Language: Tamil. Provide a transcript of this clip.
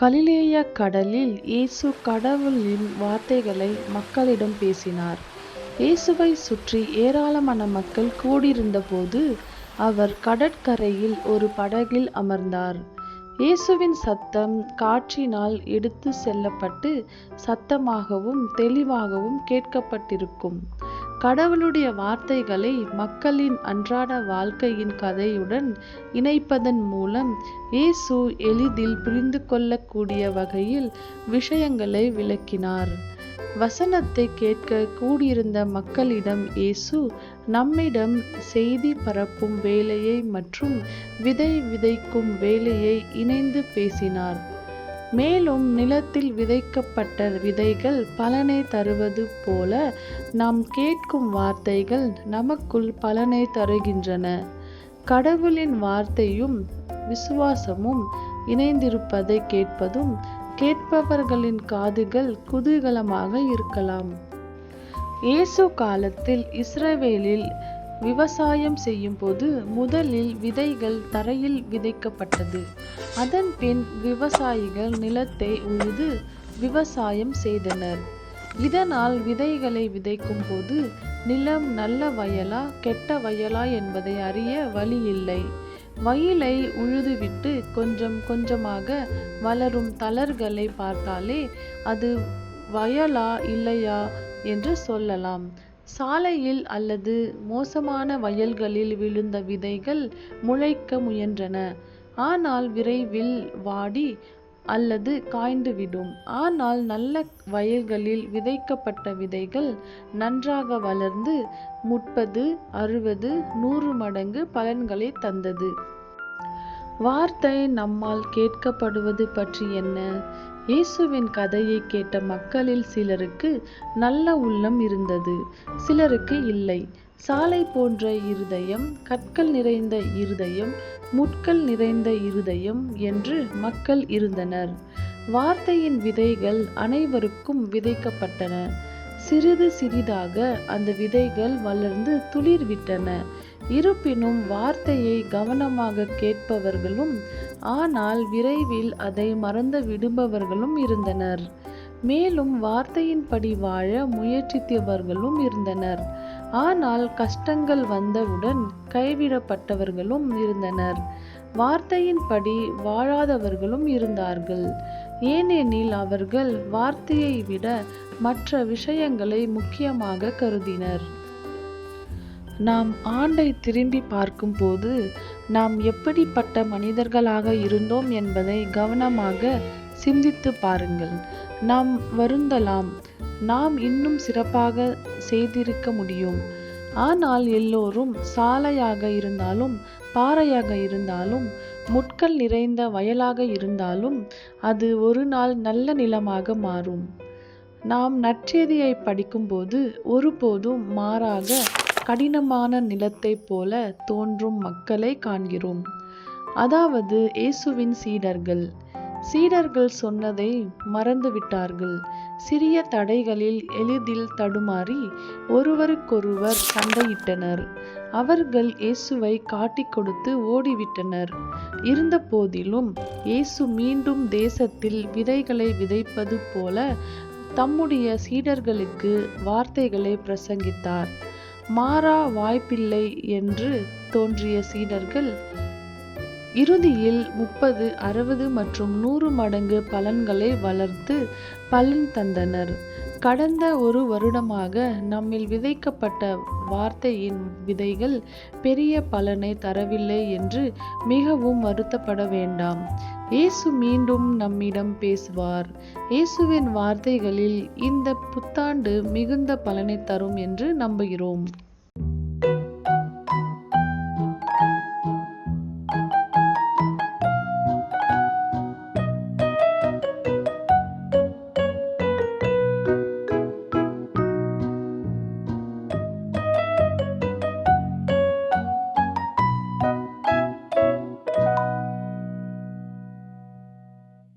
கலிலேய கடலில் இயேசு கடவுளின் வார்த்தைகளை மக்களிடம் பேசினார். இயேசுவைச் சுற்றி ஏராளமான மக்கள் கூடியிருந்தபோது அவர் கடற்கரையில் ஒரு படகில் அமர்ந்தார். இயேசுவின் சத்தம் காற்றினால் எடுத்து செல்லப்பட்டு சத்தமாகவும் தெளிவாகவும் கேட்கப்பட்டிருக்கும். கடவுளுடைய வார்த்தைகளை மக்களின் அன்றாட வாழ்க்கையின் கதையுடன் இணைப்பதன் மூலம் இயேசு எளிதில் புரிந்து கொள்ளக்கூடிய வகையில் விஷயங்களை விளக்கினார். வசனத்தைக் கேட்க கூடியிருந்த மக்களிடம் இயேசு நம்மிடம் செய்தி பரப்பும் வேலையை மற்றும் விதை விதைக்கும் வேலையை இணைந்து பேசினார். மேலும் நிலத்தில் விதைக்கப்பட்ட விதைகள் பலனை தருவது போல நாம் கேட்கும் வார்த்தைகள் நமக்குள் பலனை தருகின்றன. கடவுளின் வார்த்தையும் விசுவாசமும் இணைந்திருப்பதைக் கேட்பதும் கேட்பவர்களின் காதுகள் குதூகலமாக இருக்கலாம். இயேசு காலத்தில் இஸ்ரவேலில் விவசாயம் செய்யும்போது முதலில் விதைகள் தரையில் விதைக்கப்பட்டது. அதன் பின் விவசாயிகள் நிலத்தை உழுது விவசாயம் செய்தனர். இதனால் விதைகளை விதைக்கும் போது நிலம் நல்ல வயலா கெட்ட வயலா என்பதை அறிய வழியில்லை. வயலை உழுதுவிட்டு கொஞ்சம் கொஞ்சமாக வளரும் தளர்களை பார்த்தாலே அது வயலா இல்லையா என்று சொல்லலாம். சாலையில் அல்லது மோசமான வயல்களில் விழுந்த விதைகள் முளைக்க முயன்றன. ஆனால் விரைவில் வாடி அல்லது காய்ந்துவிடும். ஆனால் நல்ல வயல்களில் விதைக்கப்பட்ட விதைகள் நன்றாக வளர்ந்து முப்பது அறுபது நூறு மடங்கு பலன்களை தந்தது. வார்த்தை நம்மால் கேட்கப்படுவது பற்றி என்ன? இயேசுவின் கதையைக் கேட்ட மக்களில் சிலருக்கு நல்ல உள்ளம் இருந்தது சிலருக்கு இல்லை. சாலை போன்ற இருதயம் கற்கள் நிறைந்த இருதயம் முட்கள் நிறைந்த இருதயம் என்று மக்கள் இருந்தனர். வார்த்தையின் விதைகள் அனைவருக்கும் விதைக்கப்பட்டன. சிறிது சிறிதாக அந்த விதைகள் வளர்ந்து துளிர்விட்டன. இருப்பினும் வார்த்தையை கவனமாக கேட்பவர்களும் ஆனால் விரைவில் அதை மறந்து விடுபவர்களும் இருந்தனர். மேலும் வார்த்தையின்படி வாழ முயற்சித்தவர்களும் இருந்தனர். ஆனால் கஷ்டங்கள் வந்தவுடன் கைவிடப்பட்டவர்களும் இருந்தனர். வார்த்தையின்படி வாழாதவர்களும் இருந்தார்கள். ஏனெனில் அவர்கள் வார்த்தையை விட மற்ற விஷயங்களை முக்கியமாக கருதினர். நாம் ஆண்டை திரும்பிப் பார்க்கும்போது நாம் எப்படிப்பட்ட மனிதர்களாக இருந்தோம் என்பதை கவனமாக சிந்தித்துப் பாருங்கள். நாம் வருந்தலாம் நாம் இன்னும் சிறப்பாக செய்திருக்க முடியும். ஆனால் எல்லோரும் சாலையாக இருந்தாலும் பாறையாக இருந்தாலும் முட்கள் நிறைந்த வயலாக இருந்தாலும் அது ஒரு நாள் நல்ல நிலமாக மாறும். நாம் நற்செய்தியை படிக்கும்போது ஒருபோதும் மாறாக கடினமான நிலத்தைப் போல தோன்றும் மக்களைக் காண்கிறோம். அதாவது இயேசுவின் சீடர்கள். சீடர்கள் சொன்னதை மறந்துவிட்டார்கள். சிறிய தடைகளில் எளிதில் தடுமாறி ஒருவருக்கொருவர் சண்டையிட்டனர். அவர்கள் இயேசுவை காட்டிக் கொடுத்து ஓடிவிட்டனர். இருந்தபோதிலும் இயேசு மீண்டும் தேசத்தில் விதைகளை விதைப்பது போல தம்முடைய சீடர்களுக்கு வார்த்தைகளைப் பிரசங்கித்தார். மாறா வாய்ப்பில்லை என்று தோன்றிய சீடர்கள் இறுதியில் முப்பது அறுபது மற்றும் நூறு மடங்கு பலன்களை வளர்த்து பலன் தந்தனர். கடந்த ஒரு வருடமாக நம்மில் விதைக்கப்பட்ட வார்த்தையின் விதைகள் பெரிய பலனை தரவில்லை என்று மிகவும் வருத்தப்பட வேண்டாம். இயேசு மீண்டும் நம்மிடம் பேசுவார். இயேசுவின் வார்த்தைகளில் இந்த புத்தாண்டு மிகுந்த பலனை தரும் என்று நம்புகிறோம்.